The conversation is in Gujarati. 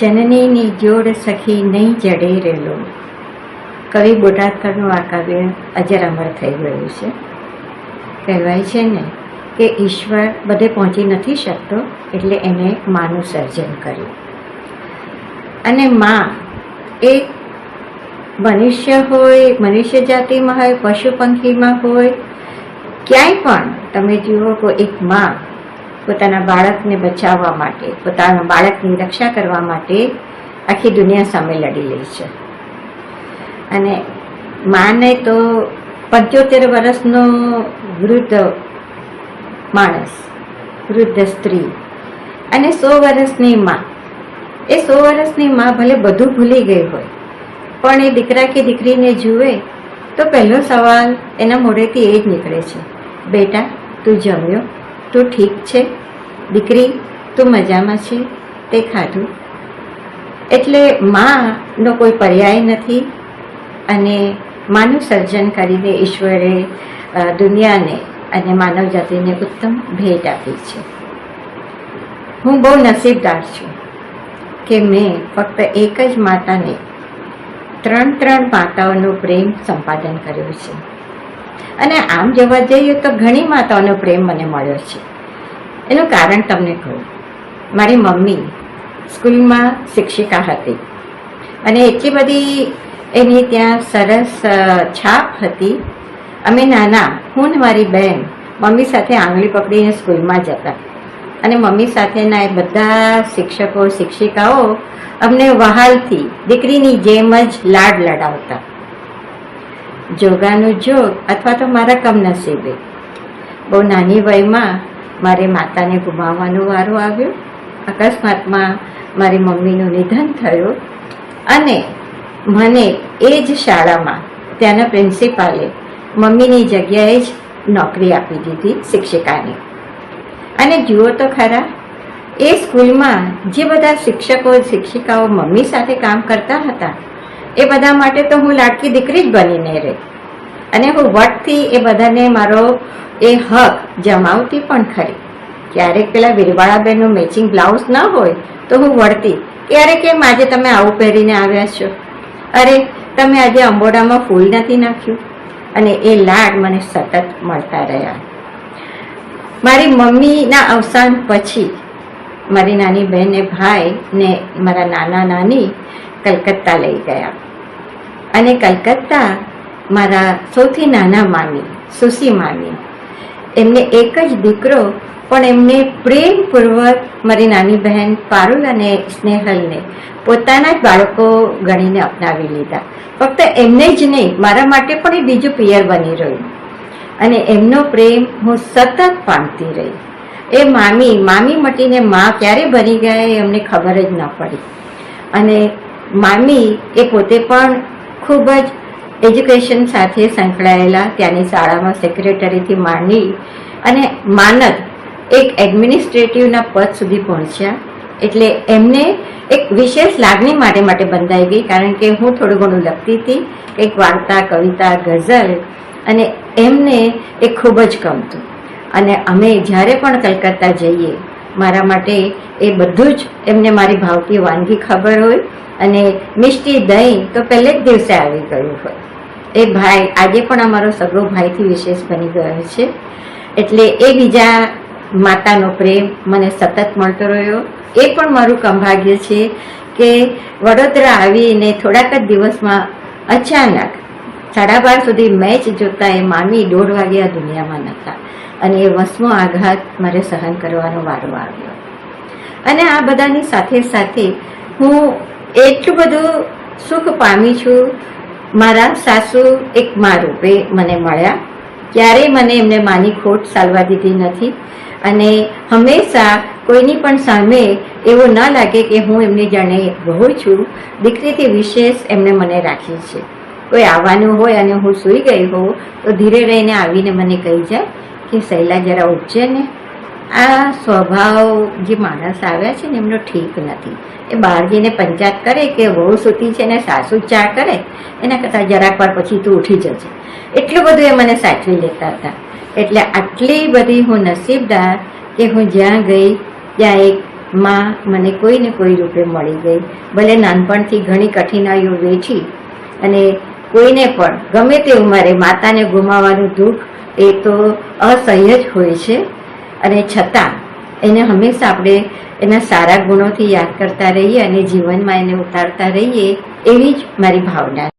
જનનીની જોડ સખી નહીં જડે રહેલો કવિ બોટાદકરનું આ કાવ્ય અજર અમર થઈ ગયું છે. કહેવાય છે ને કે ઈશ્વર બધે પહોંચી નથી શકતો એટલે એને માનું સર્જન કર્યું. અને માં એ મનુષ્ય હોય, મનુષ્ય જાતિમાં હોય, પશુ પંખીમાં હોય, ક્યાંય પણ તમે જુઓ કે એક માં પોતાના બાળકને બચાવવા માટે, પોતાના બાળકની રક્ષા કરવા માટે આખી દુનિયા સામે લડી લે છે. અને માને તો પંચોતેર વર્ષનો વૃદ્ધ માણસ, વૃદ્ધ સ્ત્રી અને સો વર્ષની માં. એ સો વર્ષની માં ભલે બધું ભૂલી ગઈ હોય, પણ એ દીકરા કે દીકરીને જુએ તો પહેલો સવાલ એના મોઢેથી એ જ નીકળે છે. બેટા, તું જમ્યો? તું ઠીક છે. દીકરી, તું મજામાં છે? તે ખાધું. એટલે માનો કોઈ પર્યાય નથી અને માનું સર્જન કરીને ઈશ્વરે દુનિયાને અને માનવ જાતિને ઉત્તમ ભેટ આપી છે. હું બહુ નસીબદાર છું કે મેં ફક્ત એક જ માતાને ત્રણ ત્રણ માતાઓનો પ્રેમ સંપાદન કર્યો છે. અને આમ જોવા જઈએ તો ઘણી માતાઓનો પ્રેમ મને મળ્યો છે. એનું કારણ તમને કહું. મારી મમ્મી સ્કૂલમાં શિક્ષિકા હતી. અને એટલી બધી એની ત્યાં સરસ છાપ હતી. અમે નાના, હું ને મારી બહેન મમ્મી સાથે આંગળી પકડીને સ્કૂલમાં જતા. અને મમ્મી સાથેના એ બધા શિક્ષકો, શિક્ષિકાઓ અમને વહાલથી દીકરીની જેમ જ લાડ લડાવતા. જોગાનું જોગ અથવા તો મારા કમનસીબે. બહુ નાની વયમાં મારે માતાને ગુમાવવાનો વારો આવ્યો. અકસ્માતમાં મારી મમ્મીનું નિધન થયું અને મને એ જ શાળામાં ત્યાંના પ્રિન્સિપાલે મમ્મીની જગ્યાએ જ નોકરી આપી દીધી શિક્ષિકાની. અને જુઓ તો ખરા, એ સ્કૂલમાં જે બધા શિક્ષકો, શિક્ષિકાઓ મમ્મી સાથે કામ કરતા હતા એ બધા માટે તો હું લાડકી દીકરી જ બનીને રહી. અને હું વટથી એ બધાને મારો એ હક જમાવતી પણ ખરી. ક્યારેક પેલા વીરવાળાબેનનું મેચિંગ બ્લાઉઝ ન હોય તો હું વળતી. ક્યારે કેમ આજે તમે આવું પહેરીને આવ્યા છો? અરે, તમે આજે અંબોડામાં ફૂલ નથી નાખ્યું? અને એ લાડ મને સતત મળતા રહ્યા. મારી મમ્મીના અવસાન પછી મારી નાની બહેન ને ભાઈ ને મારા નાના નાની કલકત્તા લઈ ગયા. અને કલકત્તા મારા સૌથી નાના મામી સુસી મામી. એમને એક જ દીકરો, પણ એમને પ્રેમપૂર્વક મારી નાની બહેન પારુલ અને સ્નેહલને પોતાના જ બાળકો ગણીને અપનાવી લીધા. ફક્ત એમને જ નહીં, મારા માટે પણ એ બીજું પિયર બની રહ્યું. અને એમનો પ્રેમ હું સતત પામતી રહી. એ મામી મામી મટીને માં ક્યારે બની ગયા એ અમને ખબર જ ન પડી. અને મામી એ પોતે પણ ખૂબ જ એજ્યુકેશન સાથે સંકળાયેલા ત્યાંની શાળામાં સેક્રેટરીથી માંડી અને માનદ એક એડમિનિસ્ટ્રેટિવના પદ સુધી પહોંચ્યા. એટલે એમને એક વિશેષ લાગણી માટે માટે બંધાઈ ગઈ, કારણ કે હું થોડું ઘણું લખતી હતી કંઈક વાર્તા, કવિતા, ગઝલ, અને એમને એ ખૂબ જ ગમતું. અને અમે જ્યારે પણ કલકત્તા જઈએ મારા માટે એ બધું જ એમને મારી ભાવતી વાનગી ખબર હોય અને મિષ્ટી દહીં તો પહેલે જ દિવસે આવી ગયું હોય. એ ભાઈ આજે પણ અમારો સગળો ભાઈથી વિશેષ બની ગયો છે. એટલે એ બીજા માતાનો પ્રેમ મને સતત મળતો રહ્યો. એ પણ મારું કંભાગ્ય છે કે વડોદરા આવીને થોડાક જ દિવસમાં અચાનક સાડા બાર સુધી મેચ જોતા એ મામી દોઢ વાગ્યા દુનિયામાં નહોતા. અને એ વસમો આઘાત મારે સહન કરવાનો વારો આવ્યો. અને આ બધાની સાથે સાથે હું એટલું બધું સુખ પામી છું. મારા સાસુ એક મા રૂપે મને મળ્યા. ક્યારેય મને એમને માની ખોટ સાલવા દીધી નથી. અને હંમેશા કોઈની પણ સામે એવું ન લાગે કે હું એમની જાણે બહુ છું. દીકરીથી વિશેષ એમણે મને રાખી છે. કોઈ આવવાનું હોય અને હું સૂઈ ગઈ હોઉં, તો ધીરે રહીને આવીને મને કહી જાય કે શૈલા જરા ઉઠજે ને. આ સ્વભાવ જે માણસ આવ્યા છે ને, એમનો ઠીક નથી. એ બહાર જઈને પંચાયત કરે કે વહુ સૂતી છે ને, સાસુ ચા કરે, એના કરતાં જરાક વાર પછી તું ઉઠી જજે. એટલું બધું એ મને સાચવી લેતા હતા. એટલે આટલી બધી હું નસીબદાર કે હું જ્યાં ગઈ, ત્યાં એક માં મને કોઈ ને કોઈ રૂપે મળી ગઈ. ભલે નાનપણથી ઘણી કઠિનાઈઓ વેઠી અને કોઈને પણ ગમે તેવું મારે માતાને ગુમાવવાનું દુઃખ એ તો અસહ્ય જ હોય છે. અને છતાં એને હંમેશા આપણે એના સારા ગુણોથી યાદ કરતા રહીએ અને જીવનમાં એને ઉતારતા રહીએ એવી જ મારી ભાવના